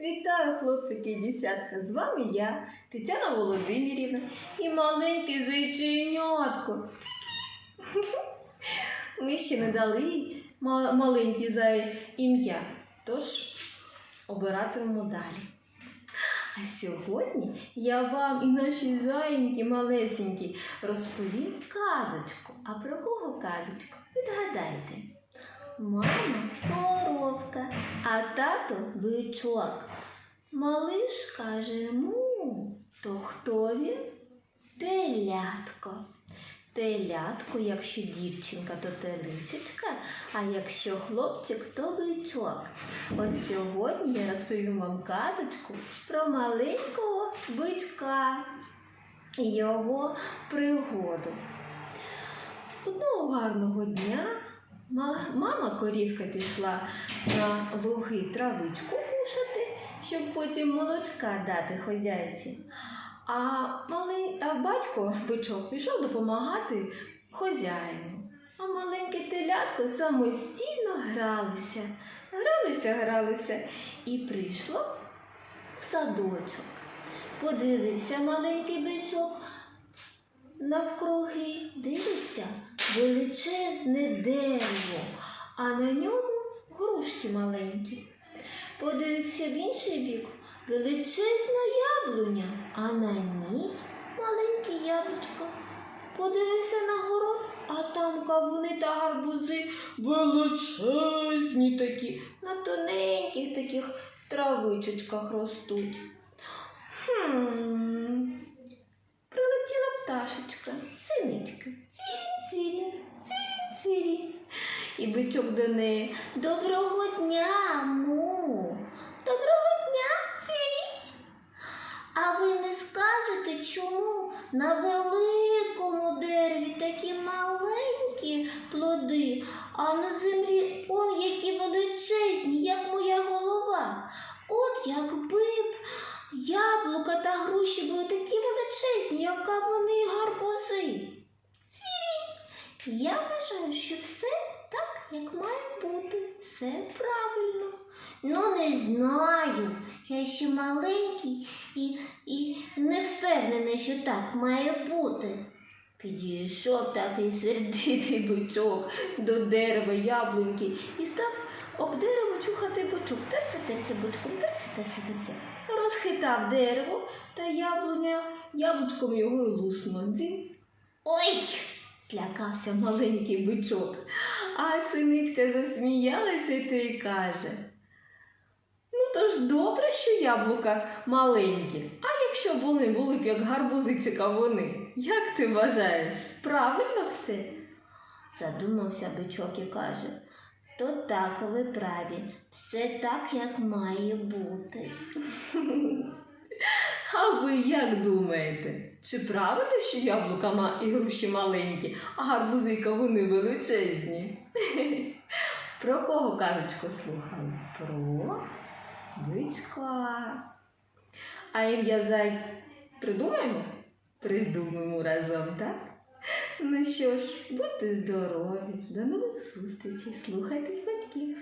Вітаю, хлопчики і дівчатка! З вами я, Тетяна Володимирівна і маленьке зайченятко. Ми ще не дали ма- маленький зай ім'я, тож обиратимемо далі. А сьогодні я вам і нашій заїньки малесенькі розповім казочку. А про кого казочку? Відгадайте. Мама коровка, а тато бичок. Малиш каже му, то хто він? Телятко. Телятко, якщо дівчинка, то теличечка, а якщо хлопчик, то бичок. Ось сьогодні я розповім вам казочку про маленького бичка і його пригоду. Одного гарного дня мама корівка пішла на луги травичку кушати, щоб потім молочка дати хозяйці. А, малий, а батько бичок пішов допомагати хозяїну. А маленьке телятко самостійно гралися, гралися, гралися і прийшло в садочок. Подивився маленький бичок навкруги, дивиться величезне дерево, а на ньому грушки маленькі. Подивився в інший бік величезна яблуня, а на ній маленьке яблучко. Подивився на город, а там кавуни та гарбузи величезні такі, на тоненьких таких травичечках ростуть. Хм. Прилетіла пташечка, синичка, бичок до неї. Доброго дня, му. Доброго дня, цвірінь. А ви не скажете, чому на великому дереві такі маленькі плоди, а на землі он які величезні, як моя голова. От якби б яблука та груші були такі величезні, як вони гарбузи. Я вважаю, що все так, як має бути, все правильно. Ну, не знаю. Я ще маленький і, і не впевнений, що так має бути. Підійшов такий сердитий бичок до дерева яблуньки і став об дерево чухати бичок. Терся, терся бичком, терся, терся, терся. Розхитав дерево та яблуня яблучком його й луснуло. Ой! Злякався маленький бичок. А синичка засміялася й каже. Ну, то ж добре, що яблука маленькі. А якщо б вони були б як гарбузи чи кавуни, як ти вважаєш? Правильно все? Задумався бичок і каже. То так ви праві, все так, як має бути. А ви як думаєте? Чи правильно, що яблука і груші маленькі, а гарбузи і кавуни величезні? Про кого казочку слухали? Про бичка. А ім'я зай придумаємо? Придумаємо разом, так? Ну що ж, будьте здорові, до нових зустрічей, слухайтесь батьків.